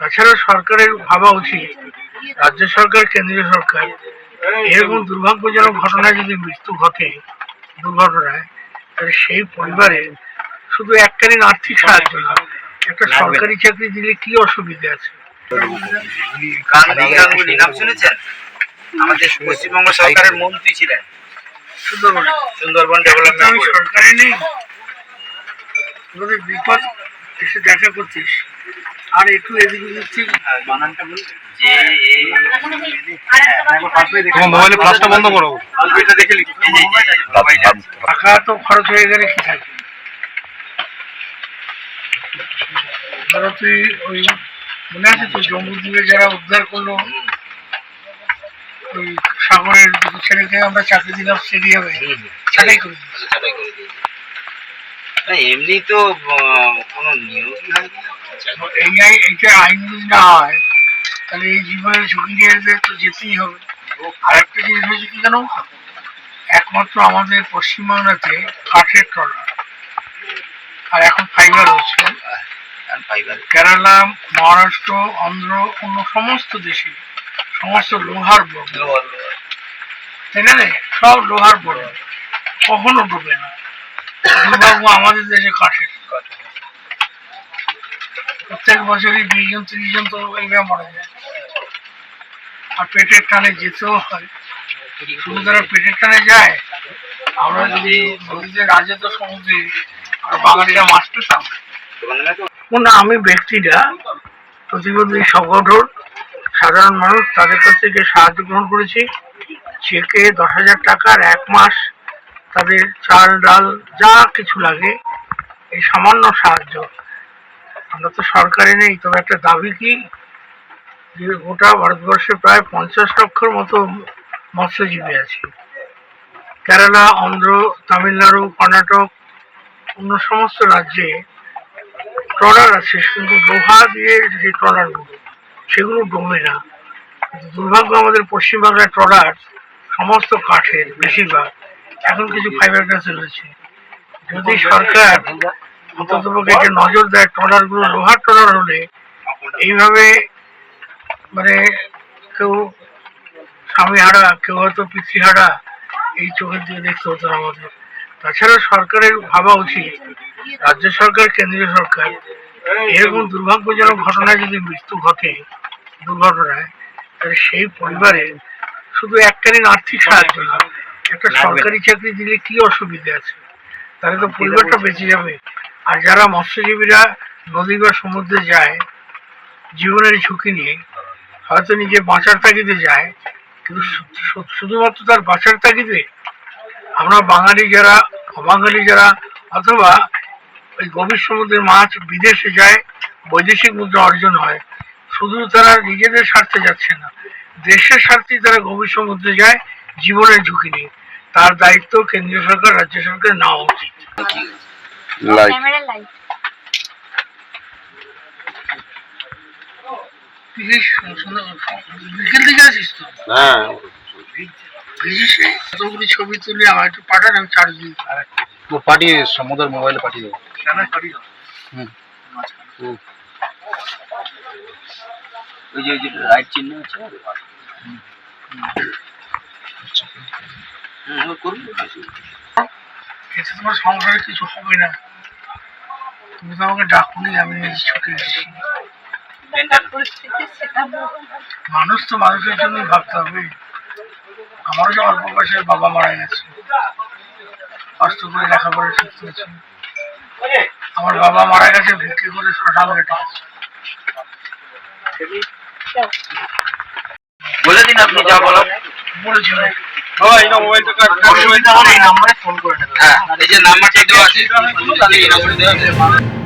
তাছাড়া সরকারের ভাবা উচিত রাজ্য সরকার কেন্দ্রীয় সরকার এরকম দুর্ভাগ্যজনক ঘটনায় যদি মৃত্যু ঘটে দুর্ঘটনায় তাহলে সেই পরিবারে শুধু এককালীন আর্থিক সাহায্য না একটা সরকারি চাকরি দিলে কি অসুবিধা আছে? নাম শুনেছেন? আমাদের পশ্চিমবঙ্গ সরকারের মন্ত্রী ছিলেন। সুন্দরবনে। সুন্দরবন ডেভেলপমেন্ট নেই। বিপদ এসে দেখা করতিস। আর একটু এদিক ওদিক থেকে বানানটা যে তোমার মোবাইলে বন্ধ করো। এটা দেখে। টাকা তো খরচ হয়ে গেলে কি থাকে ধরো তুই ওই মনে আছে তো জম্মুদ্বীপে যারা উদ্ধার করল ওই সাগরের ছেলেকে আমরা চাকরি দিলাম স্টেডিয়ামে ছাটাই করে দিয়েছি। না, এমনি তো কোনো নিয়োগই হয়নি। এইটা আইন যদি না হয় তাহলে এই জীবনের ঝুঁকি নিয়ে তো যেতেই হবে। আর একটা জিনিস হয়েছে কি জানো? একমাত্র আমাদের পশ্চিমবাংলাতে কাঠের ট্রলার আর এখন ফাইবার হচ্ছে কেরালা মহারাষ্ট্র অন্ধ্র অন্য সমস্ত দেশে সমস্ত লোহার বড়। তাই না সব লোহার বড়। কখনো ডুবে না। দুর্ভাগ্য আমাদের দেশে কাঠের। প্রত্যেক বছরই বিশ জন ত্রিশ জন তো এইভাবে মারা যায়। আর পেটের টানে যেতেও হয়। শুধু তারা পেটের টানে যায়, আমরা যদি নদীতে রাজে তো সমুদ্রে আর বাঙালিরা মাছ পেতাম আমি ব্যক্তিরা প্রতিবন্ধী সংগঠন, সাধারণ মানুষ, তাদের কাছ থেকে সাহায্য গ্রহণ করেছি। চেকে দশ হাজার টাকার এক মাস, তাদের চাল, ডাল, যা কিছু লাগে, এই সামান্য সাহায্য। আমরা তো সরকারে নেই, তবে একটা দাবি কি? যে গোটা ভারতবর্ষে প্রায় পঞ্চাশ লক্ষর মতো মৎস্যজীবী আছে। কেরালা, অন্ধ্র, তামিলনাড়ু, কর্ণাটক, অন্য সমস্ত রাজ্যে ট্রলার আছে, কিন্তু লোহা দিয়ে যে ট্রলারগুলো, সেগুলো ডোবে না। দুর্ভাগ্য আমাদের পশ্চিমবাংলার ট্রলার সমস্ত কাঠের বেশিরভাগ, এখন কিছু ফাইবার গ্লাসে রয়েছে। যদি সরকার অন্ততপক্ষে নজর দেয় ট্রলারগুলো লোহার ট্রলার হলে এইভাবে মানে কেউ স্বামী হারা কেউ হয়তো পিতৃহারা এই চোখের দিকে দেখতে হতো না আমাদের। তাছাড়া সরকারের ভাবা উচিত রাজ্য সরকার কেন্দ্রীয় সরকার এরকম দুর্ভাগ্যজনক ঘটনায় যদি মৃত্যু ঘটে দুর্ঘটনায় তাহলে সেই পরিবারে শুধু এককালীন আর্থিক সাহায্য না একটা সরকারি চাকরি দিলে কি অসুবিধা আছে? তাহলে তো পরিবারটা বেঁচে যাবে। আর যারা মৎস্যজীবীরা নদী বা সমুদ্রে যায়, জীবনের ঝুঁকি নিয়ে, হয়তো নিজে বাঁচার তাগিদে যায়, কিন্তু শুধুমাত্র তার বাঁচার তাগিদে আমরা বাঙালি যারা, অবাঙালি যারা, অথবা ওই গভীর সমুদ্রের মাছ বিদেশে যায়, বৈদেশিক মুদ্রা অর্জন হয়, শুধু তারা নিজেদের স্বার্থে যাচ্ছে না। দেশের স্বার্থেই তারা গভীর সমুদ্রে যায়, জীবনের ঝুঁকি নিয়ে। তার দায়িত্ব কেন্দ্রীয় সরকার, রাজ্য সরকার নেওয়া উচিত। লাইট ক্যামেরা লাইট বিকেল তো? হ্যাঁ। কতগুলি ছবি তুলে আমার একটু পাঠান আমি চার্জ দিই। ও পাঠিয়ে সমুদ্রের মোবাইলে পাঠিয়ে দেবো? হুম। হুম। ওই যে ওই যে রাইট চিহ্ন আছে? হুম, করুন তোমার সংসারে কিছু হবে না। তুমি তো আমাকে ডাকুনি আমি নিজে ছুটে এসেছি। মানুষ তো মানুষের জন্যই ভাবতে হবে। আমারও যে অল্প বয়সে বাবা মারা গেছে। কষ্ট করে লেখাপড়া হয়েছে আমার বাবা মারা গেছে ভিক্ষে করে ছটা করে বলে দিন আপনি যা বলার। বলেছিল এই নাম্বারে ফোন করে নেবেন হ্যাঁ এই যে নাম্বারটা দেওয়া আছে এই নাম্বারে দেওয়া আছে।